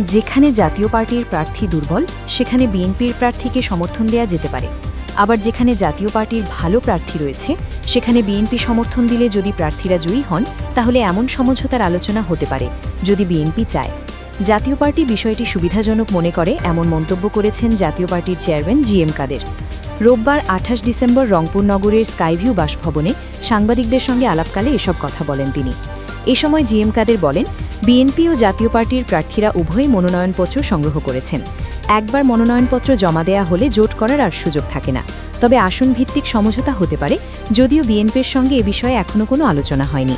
যেখানে জাতীয় পার্টির প্রার্থী দুর্বল, সেখানে বিএনপির প্রার্থীকে সমর্থন দেয়া যেতে পারে। আবার যেখানে জাতীয় পার্টির ভালো প্রার্থী রয়েছে, সেখানে বিএনপি সমর্থন দিলে যদি প্রার্থীরা জয়ী হন, তাহলে এমন সমঝোতার আলোচনা হতে পারে, যদি বিএনপি চায়। জাতীয় পার্টি বিষয়টি সুবিধাজনক মনে করে, এমন মন্তব্য করেছেন জাতীয় পার্টির চেয়ারম্যান জি এম কাদের। রোববার আঠাশ ডিসেম্বর রংপুর নগরের স্কাইভিউ বাসভবনে সাংবাদিকদের সঙ্গে আলাপকালে এসব কথা বলেন তিনি। এ সময় জি এম কাদের বলেন বিএনপি ও জাতীয় পার্টির প্রার্থীরা উভয়ই মনোনয়নপত্র সংগ্রহ করেছেন। একবার মনোনয়নপত্র জমা দেয়া হলে জোট করার আর সুযোগ থাকে না। তবে আসন ভিত্তিক সমঝোতা হতে পারে, যদিও বিএনপির সঙ্গে এ বিষয়ে এখনও কোনো আলোচনা হয়নি।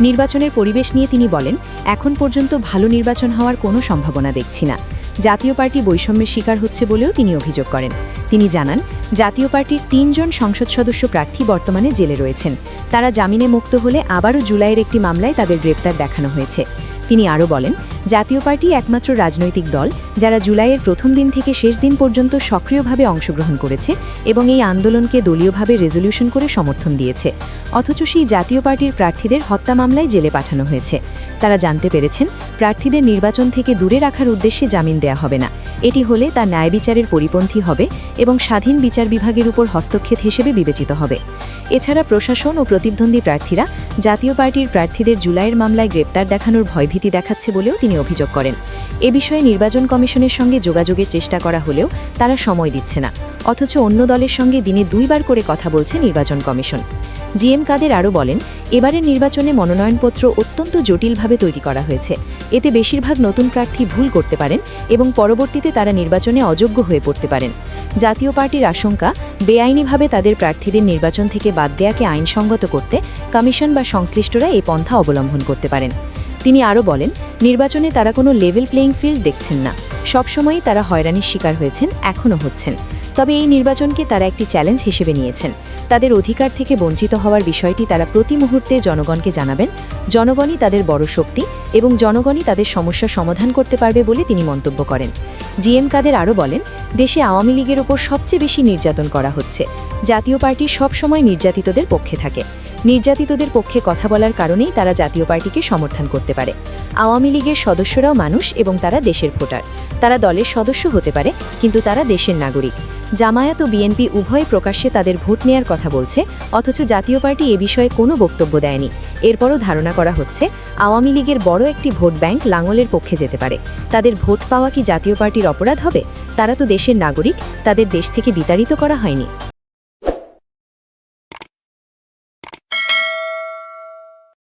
নির্বাচনের পরিবেশ নিয়ে তিনি বলেন, এখন পর্যন্ত ভালো নির্বাচন হওয়ার কোনো সম্ভাবনা দেখছি না। জাতীয় পার্টি বৈষম্যের শিকার হচ্ছে বলেও তিনি অভিযোগ করেন। তিনি জানান, জাতীয় পার্টির তিনজন সংসদ সদস্য প্রার্থী বর্তমানে জেলে রয়েছেন। তারা জামিনে মুক্ত হলে আবারও জুলাইয়ের একটি মামলায় তাদের গ্রেপ্তার দেখানো হয়েছে। তিনি আরও বলেন, জাতীয় পার্টি একমাত্র রাজনৈতিক দল, যারা জুলাইয়ের প্রথম দিন থেকে শেষ দিন পর্যন্ত সক্রিয়ভাবে অংশগ্রহণ করেছে এবং এই আন্দোলনকে দলীয়ভাবে রেজলিউশন করে সমর্থন দিয়েছে। অথচ সেই জাতীয় পার্টির প্রার্থীদের হত্যা মামলায় জেলে পাঠানো হয়েছে। তারা জানতে পেরেছেন, প্রার্থীদের নির্বাচন থেকে দূরে রাখার উদ্দেশ্যে জামিন দেয়া হবে না। এটি হলে তা ন্যায় বিচারের পরিপন্থী হবে এবং স্বাধীন বিচার বিভাগের উপর হস্তক্ষেপ হিসেবে বিবেচিত হবে। এছাড়া প্রশাসন ও প্রতিদ্বন্দ্বী প্রার্থীরা জাতীয় পার্টির প্রার্থীদের জুলাইয়ের মামলায় গ্রেপ্তার দেখানোর ভয়ভীতি দেখাচ্ছে বলেও তিনি অভিযোগ করেন। এ বিষয়ে নির্বাচন কমিশনের সঙ্গে যোগাযোগের চেষ্টা করা হলেও তারা সময় দিচ্ছে না। অথচ অন্য দলের সঙ্গে দিনে দুইবার করে কথা বলছে নির্বাচন কমিশন। জিএম কাদের আরও বলেন, এবারের নির্বাচনে মনোনয়নপত্র অত্যন্ত জটিলভাবে তৈরি করা হয়েছে। এতে বেশিরভাগ নতুন প্রার্থী ভুল করতে পারেন এবং পরবর্তীতে তারা নির্বাচনে অযোগ্য হয়ে পড়তে পারেন। জাতীয় পার্টির আশঙ্কা, বেআইনিভাবে তাদের প্রার্থীদের নির্বাচন থেকে বাদ দেয়াকে আইনসঙ্গত করতে কমিশন বা সংশ্লিষ্টরা এই পন্থা অবলম্বন করতে পারেন। তিনি আরও বলেন, নির্বাচনে তারা কোনো লেভেল প্লেয়িং ফিল্ড দেখছেন না। সবসময়ই তারা হয়রানির শিকার হয়েছেন, এখনও হচ্ছেন। তবে এই নির্বাচনকে তারা একটি চ্যালেঞ্জ হিসেবে নিয়েছেন। তাদের অধিকার থেকে বঞ্চিত হওয়ার বিষয়টি তারা প্রতি মুহূর্তে জনগণকে জানাবেন। জনগণই তাদের বড় শক্তি এবং জনগণই তাদের সমস্যা সমাধান করতে পারবে বলে তিনি মন্তব্য করেন। জিএম কাদের আরও বলেন, দেশে আওয়ামী লীগের ওপর সবচেয়ে বেশি নির্যাতন করা হচ্ছে। জাতীয় পার্টি সবসময় নির্যাতিতদের পক্ষে থাকে। নির্যাতিতদের পক্ষে কথা বলার কারণেই তারা জাতীয় পার্টিকে সমর্থন করতে পারে। আওয়ামী লীগের সদস্যরাও মানুষ এবং তারা দেশের ভোটার। তারা দলের সদস্য হতে পারে, কিন্তু তারা দেশের নাগরিক। জামায়াত ও বিএনপি উভয় প্রকাশ্যে তাদের ভোট নেয়ার কথা বলছে, অথচ জাতীয় পার্টি এ বিষয়ে কোনো বক্তব্য দেয়নি। এরপরও ধারণা করা হচ্ছে, আওয়ামী লীগের বড় একটি ভোট ব্যাংক লাঙলের পক্ষে যেতে পারে। তাদের ভোট পাওয়া কি জাতীয় পার্টির অপরাধ হবে? তারা তো দেশের নাগরিক, তাদের দেশ থেকে বিতাড়িত করা হয়নি।